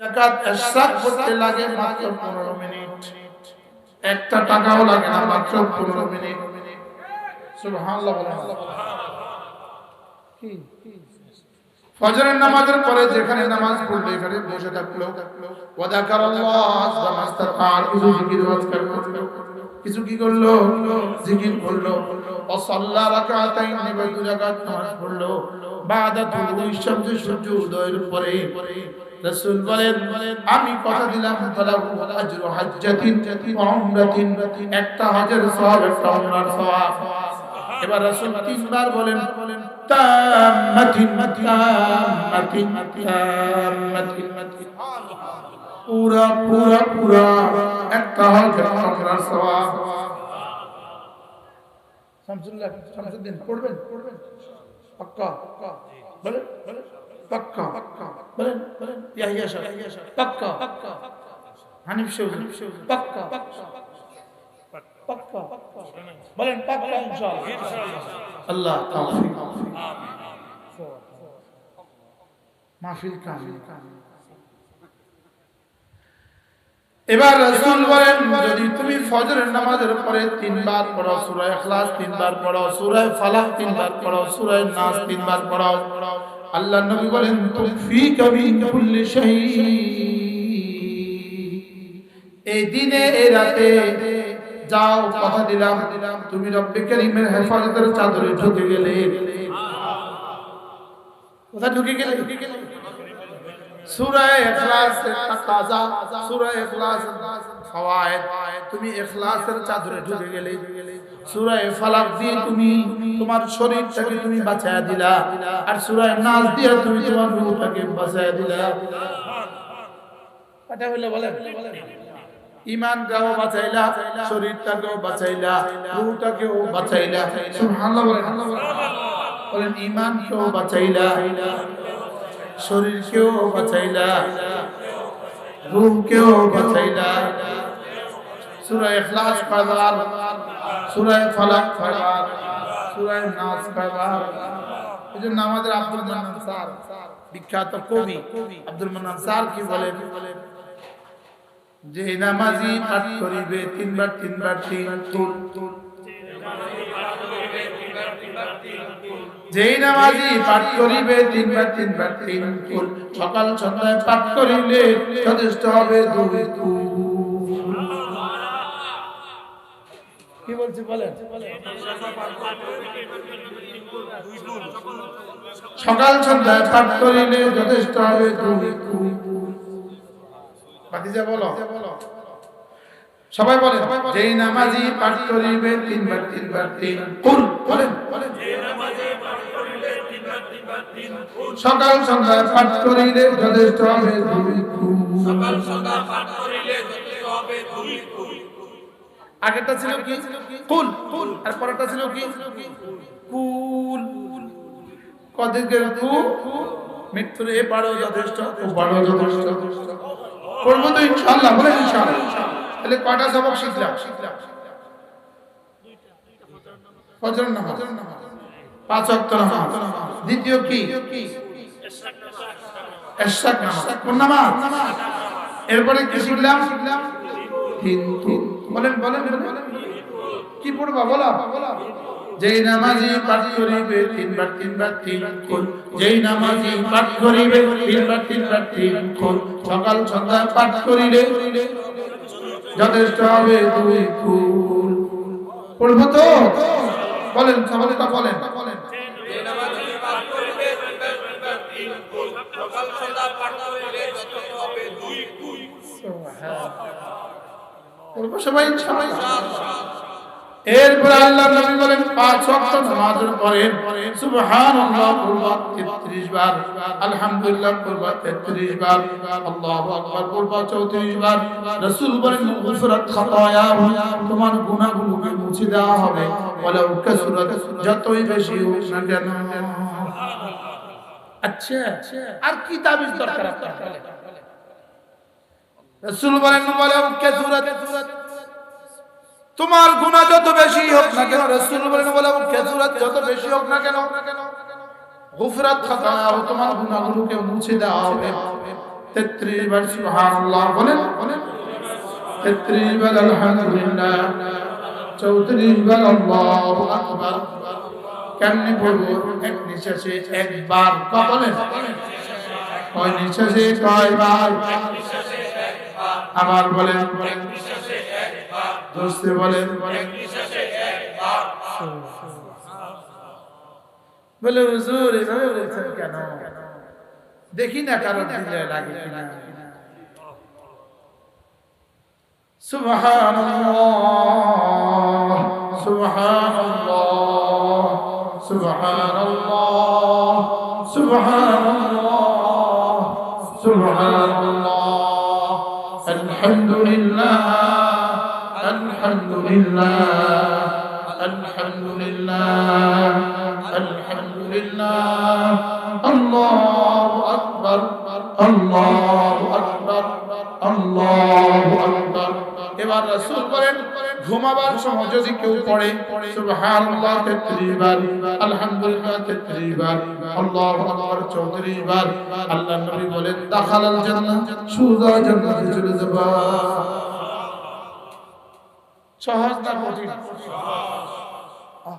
জাকাত এশরাক করতে লাগে মাত্র 15 মিনিট। একটা টাকাও লাগে না, মাত্র 15 মিনিট। কিছু কি করল? জিকির করল। ও সাল্লা রাকাতাইন বা দুই রাকাত নামাজ পড়ল। বাদা তুলুই শামসি সূর্য উদয়ের পরে রাসূল বলেন, আমি কথা দিলাম ফালাহু আজরু হাজ্জাতিন উমরাতিন। একটা হজের সওয়াব, একটা উমরার সওয়াব। এবার রাসূল তিনবার বলেন, তাম্মাতিন তাম্মাতিন তাম্মাতিন। পুরা পুরা পুরা একটা হজ একটা উমরার সওয়াব। শামসুল্লাহ, শামসুদ্দিন, পড়বেন? পড়বেন? পাক্কা? বলেন বলেন। পাক্কা। বলেন বলেন ইয়াহিয়া সাহেব। পাক্কা। হানিফ চৌধুরী পাক্কা। পাক্কা। বলেন পাক্কা ইনশাআল্লাহ। আল্লাহ তাওফিক মাহফিল কামিল। এবার রাসূল বলেন যদি তুমি ফজরের নামাজের পরে তিনবার পড়ো সূরা ইখলাস তিনবার পড়ো সূরা ফালাক তিনবার পড়ো সূরা নাস তিনবার পড়ো আল্লাহ নবী বলেন তুফি কবি কুল্লি শাহীদ এই দিনে, এই রাতে যাও, কথা দিলাম। তুমি রব্বে কারিমের হেফাজতের চাদরে ঢুকে গেলে। কোথায় ঢুকে গেলে ঢুকে গেলে? সূরা ইখলাস তাকাজা, সূরা ইখলাস ফাওয়ায়েদ, তুমি ইখলাসের চাদরে ঢুকে ফালাক দিয়ে তুমি তোমার শরীরটাকে তুমি বাঁচায়া দিলা, আর সূরা নাস দিয়ে তুমি তোমার রূহটাকে বাঁচায়া দিলা। কথা হলো বলেন? ইমানটাও বাঁচাইলা, শরীরটাকেও বাঁচাইলা, রূহটাকেও বাঁচাইলা। শরীরকেও বাঁচাইলা রূহকেও বাঁচাইলা সূরা ইখলাস কয়বার সূরা ফালাক কয়বার সূরা নাস কয়বার এই জন্য আমাদের আব্দুল মান্নান স্যার বিখ্যাত কবি আব্দুল মান্নান স্যার কি বলেন যে নামাজি পাঠ করিবে তিনবার তিনবার তিন তুল যেই নামাজি পাঠ করিবে তিনবার তিনবার তিন কুল সকাল সন্ধ্যায় পাঠ করিলে যথেষ্ট হবে দুই কুল। সকাল সন্ধ্যায় পাঠ করিলে যথেষ্ট হবে দুই কুল। বাকি যা বলো। সবাই বলেন, যেই নামাজি পাঠ করিবে তিনবার তিনবার তিন কুল বলেন বলেন। সকাল সন্ধ্যা পাঠ করিলে যথেষ্ট হবে দুই কুল আগেরটা ছিল কি? কুল। কুল আর পরেরটা ছিল কি? কুল। কদিকের কু? মৃত্যুর এ বারো যথেষ্ট ও বারো যথেষ্ট। করব তো ইনশাআল্লাহ বলে ইনশাআল্লাহ। তাহলে কয়টা সবক শিখলাম? শিখলাম ফজর নামাজ। পাঁচ ওয়াক্ত নামাজ। দ্বিতীয় কি? কোন এরপরে কি শিখলাম? তিন বলেন বলেন কি পড়বা, বলো? যেই নামাজি পাঠ করিবে, তিনবার তিনবার, তিন কুল যেই নামাজি পাঠ করিবে, তিনবার তিনবার, তিন কুল সকাল সন্ধ্যা পাঠ করিলে যথেষ্ট হবে দুই কুল পড়ব তো? বলেন সবাইটা বলেন। এরপরে আল্লাহ নবী বলেন, পাঁচ ওয়াক্ত নামাজের পরে সুবহানাল্লাহ পড়বা 33 বার, আলহামদুলিল্লাহ পড়বা 33 বার, আল্লাহু আকবার পড়বা 34 বার। রাসূল বলেন খাতায়া, তোমার মুছে দেওয়া হবে। ওয়ালাউ কাসুরাত, যতই বেশি হোক না কেন। আচ্ছা আর কি তাবিজ দরকার আপনার? রাসূল বলেন তোমার গুনাহ যত বেশি হোক না কেন, রাসূল বলেন বলে খেজুরাত যত বেশি হোক না কেন, গুফরাত খাতায়া তোমার গুনাহগুলোকে মুছে দেওয়া হবে। তেত্রিশ বার সুবহানাল্লাহ বলেন। বলেন তেত্রিশ বার আলহামদুলিল্লাহ। চৌত্রিশ বার আল্লাহু আকবার। কেমনি বলব এক নিঃশ্বাসে একবার। ক বলেন নিঃশ্বাসে? কয়বার? আবার বলেন দোস্তে বলেন বলে হুজুর এভাবে বলেছেন কেন? দেখি না কারও লাগে কিনা। الحمد لله الحمد لله الحمد لله الحمد لله الله أكبر الله أكبر الله أكبر এবার রাসূল বলেন ঘুমাবার সময় যদি কেউ পড়ে, সুবহানাল্লাহ 33 বার আলহামদুলিল্লাহ 33 বার আল্লাহু আকবার 34 বার নবী বলেন, দাখালাল সুজা জান্নাতে চলে যাবা। সহজ না কঠিন?